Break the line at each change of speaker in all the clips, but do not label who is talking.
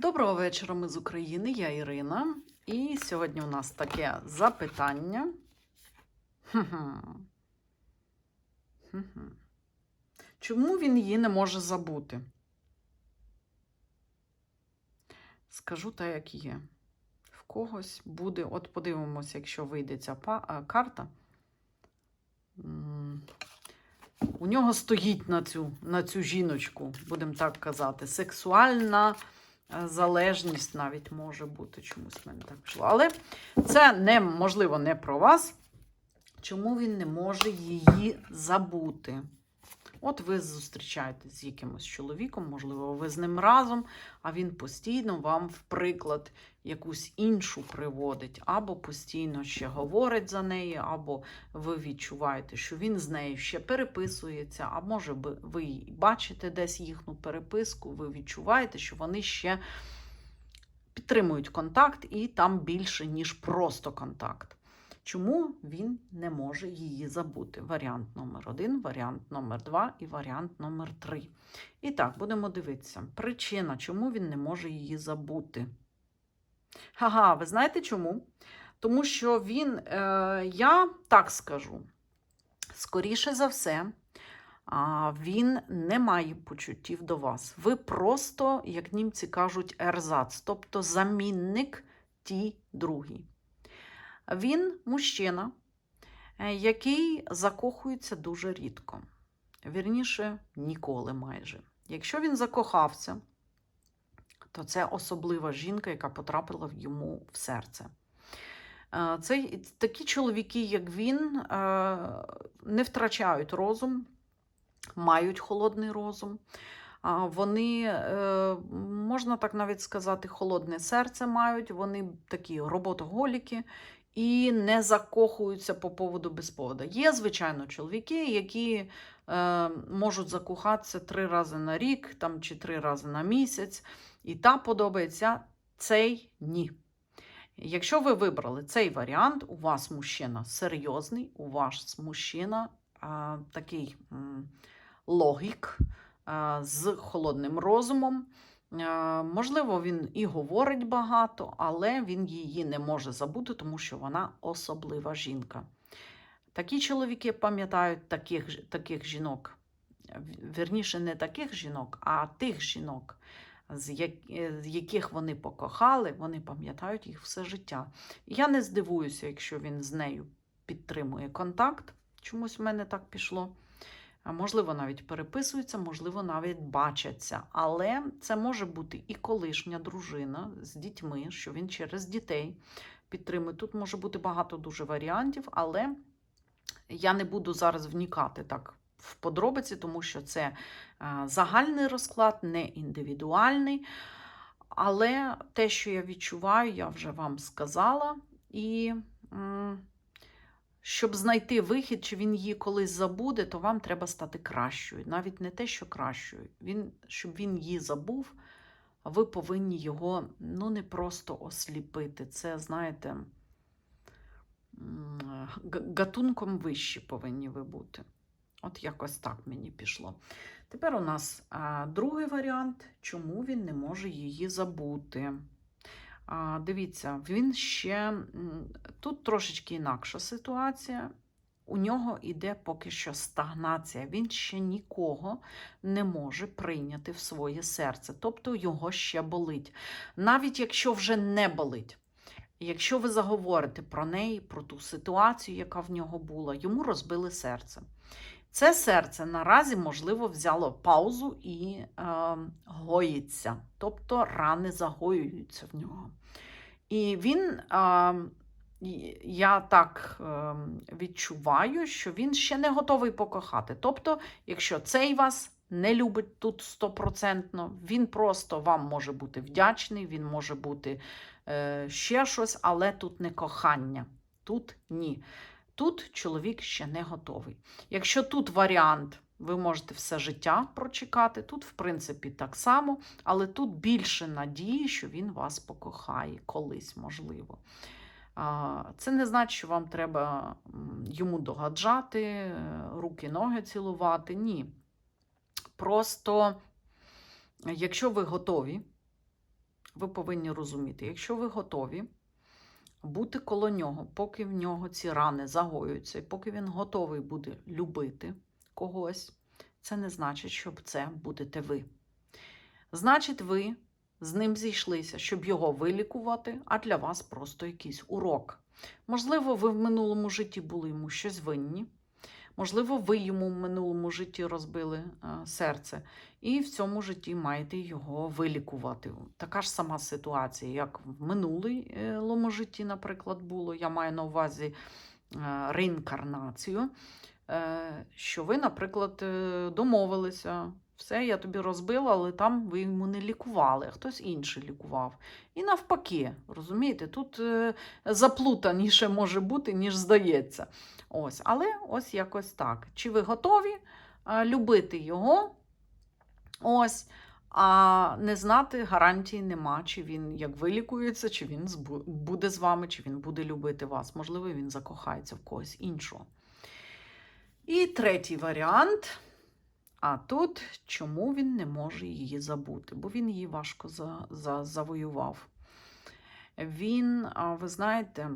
Доброго вечора, ми з України, я Ірина. І сьогодні у нас таке запитання. Чому він її не може забути? Скажу так, як є. В когось буде, от подивимося, якщо вийде ця карта. У нього стоїть на цю, на цю жіночку, будемо так казати, сексуальна е, залежність навіть може бути чомусь в мене так пішло. Але це не, можливо не про вас. Чому він не може її забути? От ви зустрічаєтесь з якимось чоловіком, можливо, ви з ним разом, а він постійно вам, в приклад, якусь іншу приводить, або постійно ще говорить за неї, або ви відчуваєте, що він з нею ще переписується, а може ви бачите десь їхню переписку, ви відчуваєте, що вони ще підтримують контакт, і там більше, ніж просто контакт. Чому він не може її забути? Варіант номер один, варіант номер два і варіант номер три. І так, будемо дивитися. Причина, чому він не може її забути. Ага, ви знаєте чому? Тому що він, е, я так скажу, скоріше за все, він не має почуттів до вас. Ви просто, як німці кажуть, ерзац, тобто замінник тій другій. Він мужчина, е, який закохується дуже рідко. Вірніше, ніколи майже. Якщо він закохався, то це особлива жінка, яка потрапила йому в серце. Е, Це такі чоловіки, як він, е, не втрачають розум, мають холодний розум. Вони, можна так навіть сказати, холодне серце мають, вони такі роботоголіки і не закохуються по поводу без поводу. Є, звичайно, чоловіки, які е, можуть закохатися три рази на рік там, чи три рази на місяць, і та подобається, цей ні. Якщо ви вибрали цей варіант, у вас мужчина серйозний, у вас мужчина а, такий м, логік а, з холодним розумом. Можливо, він і говорить багато, але він її не може забути, тому що вона особлива жінка. Такі чоловіки пам'ятають таких, таких жінок, вірніше, не таких жінок, а тих жінок, з яких вони покохали, вони пам'ятають їх все життя. Я не здивуюся, якщо він з нею підтримує контакт. Чомусь в мене так пішло. Можливо, навіть переписуються, можливо, навіть бачаться. Але це може бути і колишня дружина з дітьми, що він через дітей підтримує. Тут може бути багато дуже варіантів, але я не буду зараз вникати так в подробиці, тому що це е, загальний розклад, не індивідуальний. Але те, що я відчуваю, я вже вам сказала. І щоб знайти вихід, чи він її колись забуде, то вам треба стати кращою. Навіть не те, що кращою. Він, щоб він її забув, ви повинні його ну, не просто осліпити. Це, знаєте, гатунком вище повинні ви бути. От якось так мені пішло. Тепер у нас а, другий варіант, чому він не може її забути. Дивіться, він ще тут трошечки інакша ситуація. У нього іде поки що стагнація. Він ще нікого не може прийняти в своє серце. Тобто його ще болить. Навіть якщо вже не болить. Якщо ви заговорите про неї, про ту ситуацію, яка в нього була, йому розбили серце. Це серце наразі, можливо, взяло паузу і е, гоїться, тобто рани загоюються в нього. І він, е, я так е, відчуваю, що він ще не готовий покохати. Тобто, якщо цей вас не любить тут стопроцентно, він просто вам може бути вдячний, він може бути е, ще щось, але тут не кохання. Тут ні. Тут чоловік ще не готовий. Якщо тут варіант, ви можете все життя прочекати, тут, в принципі, так само, але тут більше надії, що він вас покохає колись, можливо. Це не значить, що вам треба йому догаджати, руки, ноги цілувати. Ні. Просто, якщо ви готові, ви повинні розуміти, якщо ви готові бути коло нього, поки в нього ці рани загоюються, і поки він готовий буде любити когось, це не значить, що це будете ви. Значить, ви з ним зійшлися, щоб його вилікувати, а для вас просто якийсь урок. Можливо, ви в минулому житті були йому щось винні. Можливо, ви йому в минулому житті розбили е, серце, і в цьому житті маєте його вилікувати. Така ж сама ситуація, як в минулому житті, наприклад, було. Я маю на увазі е, реінкарнацію. Е, що ви, наприклад, е, домовилися, все, я тобі розбила, але там ви йому не лікували, а хтось інший лікував. І навпаки, розумієте, тут е, заплутаніше може бути, ніж здається. Ось, але ось якось так. Чи ви готові любити його? Ось. А не знати гарантії нема, чи він як вилікується, чи він буде з вами, чи він буде любити вас. Можливо, він закохається в когось іншого. І третій варіант. А тут чому він не може її забути? Бо він її важко за, за, завоював. Він, ви знаєте,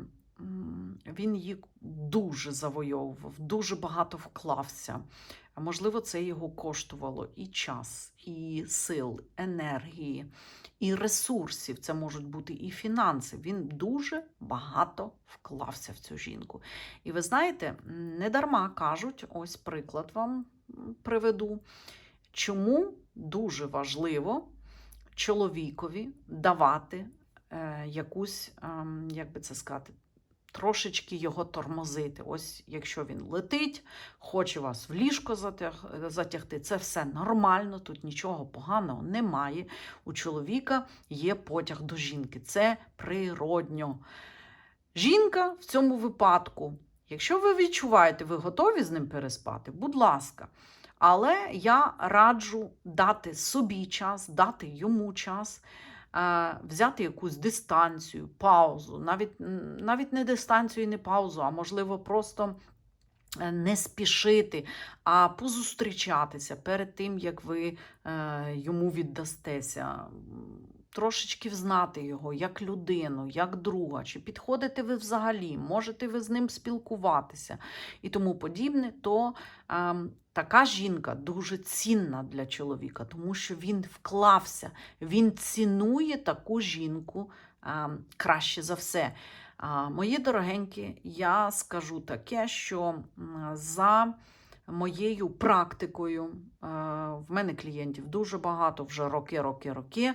він її дуже завойовував, дуже багато вклався. Можливо, це його коштувало і час, і сил, енергії, і ресурсів. Це можуть бути і фінанси. Він дуже багато вклався в цю жінку. І ви знаєте, м, не дарма кажуть, ось приклад вам приведу, чому дуже важливо чоловікові давати е, якусь, ем, як би це сказати, трошечки його тормозити. Ось якщо він летить, хоче вас в ліжко затяг, затягти, це все нормально, тут нічого поганого немає. У чоловіка є потяг до жінки. Це природньо. Жінка в цьому випадку, якщо ви відчуваєте, ви готові з ним переспати, будь ласка. Але я раджу дати собі час, дати йому час, е, взяти якусь дистанцію, паузу, навіть, навіть не дистанцію і не паузу, а можливо, просто е, не спішити, а позустрічатися перед тим, як ви е, йому віддастеся. Трошечки взнати його як людину, як друга, чи підходите ви взагалі, можете ви з ним спілкуватися і тому подібне, то ем, така жінка дуже цінна для чоловіка, тому що він вклався, він цінує таку жінку ем, краще за все. А, мої дорогенькі, я скажу таке, що за моєю практикою, е, в мене клієнтів дуже багато, вже роки, роки, роки.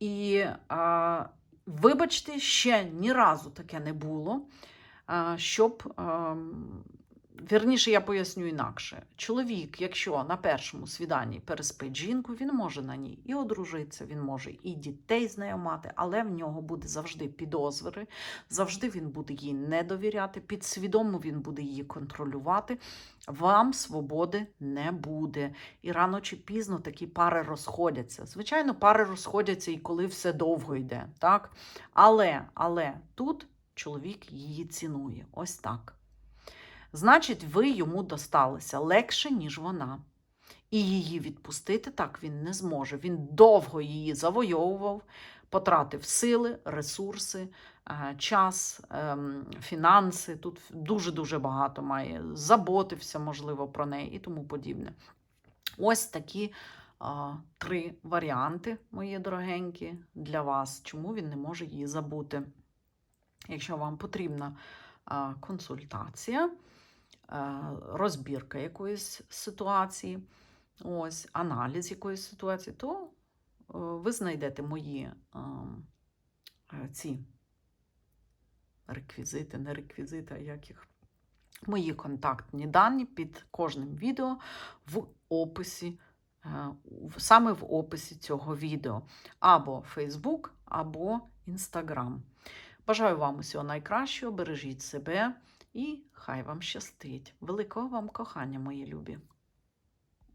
І а, вибачте, ще ні разу таке не було, а, щоб. А, Вірніше, я поясню інакше. Чоловік, якщо на першому свіданні переспить жінку, він може на ній і одружитися, він може і дітей з нею мати, але в нього буде завжди підозри, завжди він буде їй не довіряти, підсвідомо він буде її контролювати. Вам свободи не буде. І рано чи пізно такі пари розходяться. Звичайно, пари розходяться і коли все довго йде. так? Але, але тут чоловік її цінує. Ось так. Значить, ви йому досталися легше, ніж вона. І її відпустити так він не зможе. Він довго її завойовував, потратив сили, ресурси, е, час, ем, фінанси. Тут дуже-дуже багато має, заботився, можливо, про неї і тому подібне. Ось такі а, три варіанти, мої дорогенькі, для вас, чому він не може її забути. Якщо вам потрібна консультація, розбірка якоїсь ситуації, ось, аналіз якоїсь ситуації, то е, ви знайдете мої е, ці реквізити, не реквізити, а як їх. Мої контактні дані під кожним відео в описі, е, саме в описі цього відео. Або Facebook, або Instagram. Бажаю вам усього найкращого, бережіть себе і хай вам щастить. Великого вам кохання, мої любі!